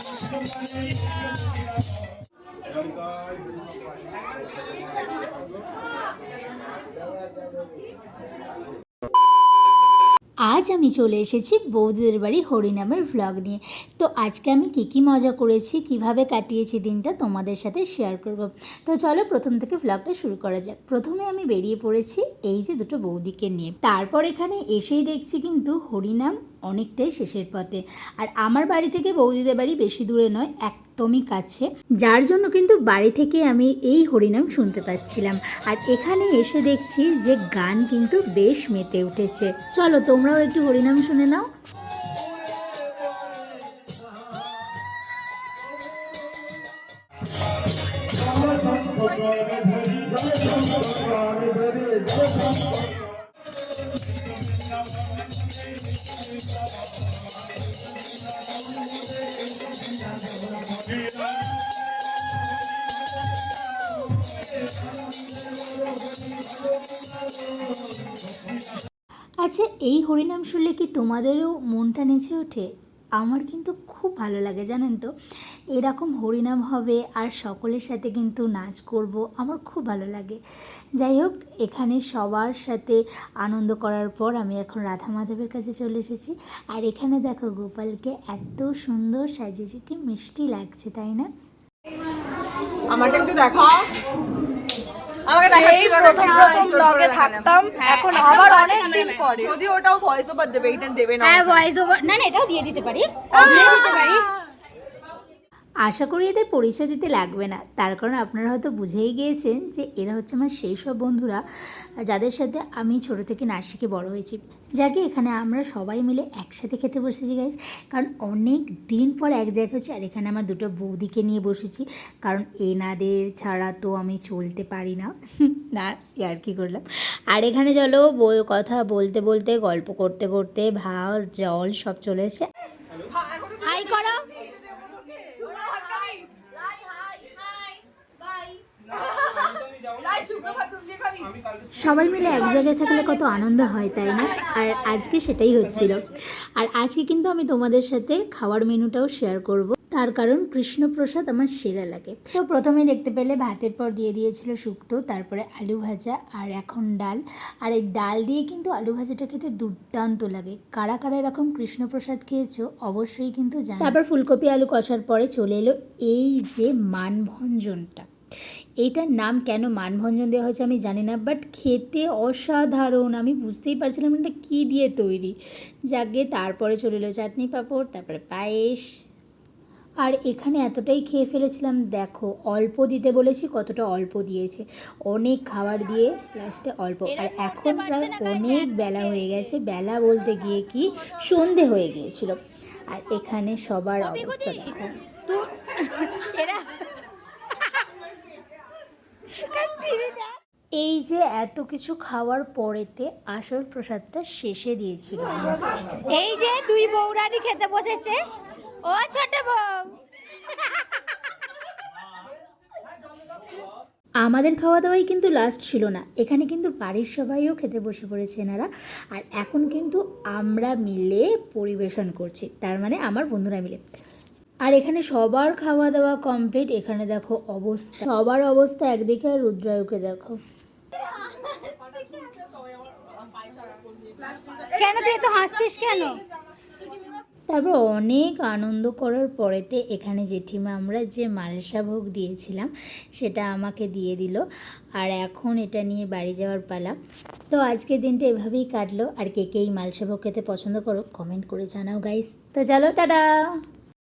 Yeah. আজ আমি চলে এসেছি বৌদিদের বাড়ি হরিনামের ভ্লগ নিয়ে। তো আজকে আমি কী কী মজা করেছি, কীভাবে কাটিয়েছি দিনটা তোমাদের সাথে শেয়ার করব। তো চলো প্রথম থেকে ভ্লগটা শুরু করা যাক। প্রথমে আমি বেরিয়ে পড়েছি এই যে দুটো বৌদিকে নিয়ে। তারপর এখানে এসেই দেখছি কিন্তু হরিনাম অনেকটাই শেষের পথে। আর আমার বাড়ি থেকে বৌদিদের বাড়ি বেশি দূরে নয় একদমই কাছে যার জন্য কিন্তু বাড়ি থেকে আমি এই হরিনাম শুনতে পাচ্ছিলাম আর এখানে এসে দেখছি যে গান কিন্তু বেশ মেতে উঠেছে চলো তোমরাও একটু হরিনাম শুনে নাও আচ্ছা এই হরিনাম শুনলে কি তোমাদেরও মনটা নেচে ওঠে? আমার কিন্তু খুব ভালো লাগে, জানেন তো। এরকম হরিনাম হবে আর সকলের সাথে কিন্তু নাচ করব, আমার খুব ভালো লাগে। যাই হোক, এখানে সবার সাথে আনন্দ করার পর আমি এখন রাধা মাধবের কাছে চলে এসেছি। আর এখানে দেখো গোপালকে এত সুন্দর সাজিয়েছে, কি মিষ্টি লাগছে, তাই না? আমারটা একটু দেখাও। আমাকে সেই প্রথম প্রথম ব্লগে থাকতাম এখন আবার অনেক দিন পরে। যদি ওটাও ভয়েস ওভার দেবে এটা দেবে না হ্যাঁ ভয়েস ওভার না না এটাও দিয়ে দিতে পারি। দিয়ে দিতে পারি। আশা করি এদের পরিচয় দিতে লাগবে না। তার কারণ আপনারা হয়তো বুঝেই গিয়েছেন যে এরা হচ্ছে আমার সেই সব বন্ধুরা, যাদের সাথে আমি ছোট থেকে নাচ শিখে বড় হয়েছি। যাকে এখানে আমরা সবাই মিলে একসাথে খেতে বসেছি গাইজ কারণ অনেক দিন পর এক জায়গায় হচ্ছে আর এখানে আমার দুটো বৌদিকে নিয়ে বসেছি। কারণ এনাদের ছাড়া তো আমি চলতে পারি না। না আর কি করলাম। আর এখানে চলো কথা বলতে বলতে, গল্প করতে করতে, ভাত, জল সব চলে এসে হাই করো। সবাই মিলে এক জায়গায় থাকলে কত আনন্দ হয়, তাই না? আর আজকে সেটাই হচ্ছিল। আর আজকে কিন্তু আমি তোমাদের সাথে খাওয়ার মেনুটাও শেয়ার করব। তার কারণ কৃষ্ণপ্রসাদ আমার সেরা লাগে। তো প্রথমে দেখতে পেলে ভাতের পর দিয়ে দিয়েছিল শুক্তো, তারপরে আলু ভাজা আর এখন ডাল। আর এই ডাল দিয়ে কিন্তু আলু ভাজাটা খেতে দুর্দান্ত লাগে। কারা কারা এরকম কৃষ্ণপ্রসাদ খেয়েছো, অবশ্যই কিন্তু জানো। তারপর ফুলকপি, আলু কষার পরে চলে এলো এই যে মানভঞ্জনটা। এইটার নাম কেন মানভঞ্জন দেওয়া হয়েছে আমি জানি না বাট খেতে অসাধারণ। আমি বুঝতেই পারছিলাম এটা কী দিয়ে তৈরি। যাকে তারপরে চলে এলো চাটনি পাঁপড় তারপরে পায়েস। আর এখানে এতটাই খেয়ে ফেলেছিলাম দেখো অল্প দিতে বলেছি কতটা অল্প দিয়েছে। অনেক খাবার দিয়ে লাস্টে অল্প। আর এখন প্রায় অনেক বেলা হয়ে গেছে বেলা বলতে গিয়ে কি সন্ধে হয়ে গিয়েছিল। আর এখানে সবার অবস্থা দেখো। এই যে এত কিছু খাওয়ার পরেতে আসল প্রসাদটা শেষে দিয়েছিল। এই যে দুই বৌরানি খেতে বসেছে। ও ছোট বউ। আমাদের খাওয়া দাওয়াই কিন্তু লাস্ট ছিল না। এখানে কিন্তু বাড়ির সবাইও খেতে বসে পড়েছে এনারা। আর এখন কিন্তু আমরা মিলে পরিবেশন করছি। তার মানে আমার বন্ধুরা মিলে। আর এখানে সবার খাওয়া দাওয়া কমপ্লিট এখানে দেখো অবস্থা। সবার অবস্থা একদিকে আর রুদ্রায়ুকে দেখো। কেন তুই তো হাসছিস কেন? তারপর অনেক আনন্দ করার পরেতে এখানে জেঠিমা আমরা যে মালসা ভোগ দিয়েছিলাম সেটা আমাকে দিয়ে দিল। আর এখন এটা নিয়ে বাড়ি যাওয়ার পালা। তো আজকের দিনটা এভাবেই কাটলো। আর কে কে এই মালসা ভোগ খেতে পছন্দ করো কমেন্ট করে জানাও গাইস তো চলো টাটা!